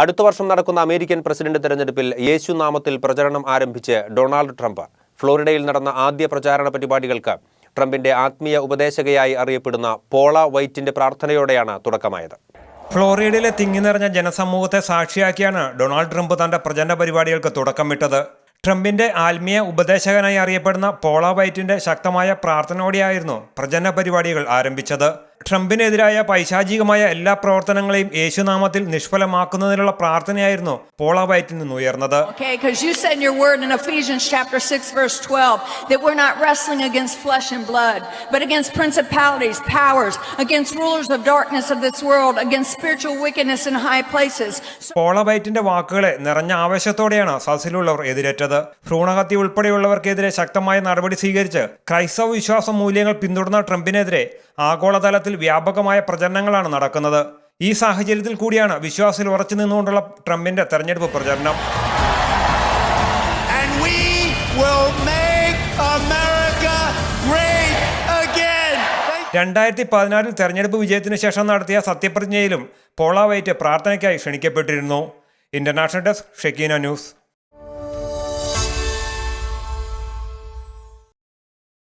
അടുത്ത വർഷം നടക്കുന്ന അമേരിക്കൻ പ്രസിഡന്റ് തെരഞ്ഞെടുപ്പിൽ യേശുനാമത്തിൽ പ്രചരണം ആരംഭിച്ച് ഡൊണാൾഡ് ട്രംപ് ഫ്ലോറിഡയിൽ നടന്ന ആദ്യ പ്രചാരണ പരിപാടികൾക്ക് ട്രംപിന്റെ ആത്മീയ ഉപദേശകയായി അറിയപ്പെടുന്ന പോള വൈറ്റിന്റെ പ്രാർത്ഥനയോടെയാണ് തുടക്കമായത്. ഫ്ലോറിഡയിലെ തിങ്ങി നിറഞ്ഞ ജനസമൂഹത്തെ സാക്ഷിയാക്കിയാണ് ഡൊണാൾഡ് ട്രംപ് തന്റെ പ്രചരണ പരിപാടികൾക്ക് തുടക്കമിട്ടത്. ട്രംപിന്റെ ആത്മീയ ഉപദേശകനായി അറിയപ്പെടുന്ന പോള വൈറ്റിന്റെ ശക്തമായ പ്രാർത്ഥനയോടെയായിരുന്നു പ്രചരണ പരിപാടികൾ ആരംഭിച്ചത്. ട്രംപിനെതിരായ പൈശാചികമായ എല്ലാ പ്രവർത്തനങ്ങളെയും യേശുനാമത്തിൽ നിഷ്ഫലമാക്കുന്നതിനുള്ള പ്രാർത്ഥനയായിരുന്നു പോള വൈറ്റിൽ നിന്നുയർന്നത് Okay, because you said in your word in Ephesians chapter 6, verse 12, that we're not wrestling against flesh and blood, but against principalities, powers, against rulers of darkness of this world, against spiritual wickedness in high places. പോള വൈറ്റിന്റെ വാക്കുകളെ നിറഞ്ഞ ആവേശത്തോടെയാണ് സദസ്സിലുള്ളവർ എതിരേറ്റത് ഭ്രൂണഹത്യ ഉൾപ്പെടെയുള്ളവർക്കെതിരെ ശക്തമായ നടപടി സ്വീകരിച്ച് ക്രൈസ്തവ വിശ്വാസ മൂല്യങ്ങൾ പിന്തുടർന്ന ട്രംപിനെതിരെ ആഗോളതലത്തിൽ വ്യാപകമായ പ്രചരണങ്ങളാണ് നടക്കുന്നത്. ഈ സാഹചര്യത്തിൽ കൂടിയാണ് വിശ്വാസത്തിൽ ഉറച്ചു നിന്നുകൊണ്ടുള്ള ട്രംപിന്റെ തെരഞ്ഞെടുപ്പ് പ്രചരണം. രണ്ടായിരത്തി പതിനാറിൽ തെരഞ്ഞെടുപ്പ് വിജയത്തിന് ശേഷം നടത്തിയ സത്യപ്രതിജ്ഞയിലും പോളാവൈറ്റ് പ്രാർത്ഥനയ്ക്കായി ക്ഷണിക്കപ്പെട്ടിരുന്നു. International desk Shekinah news.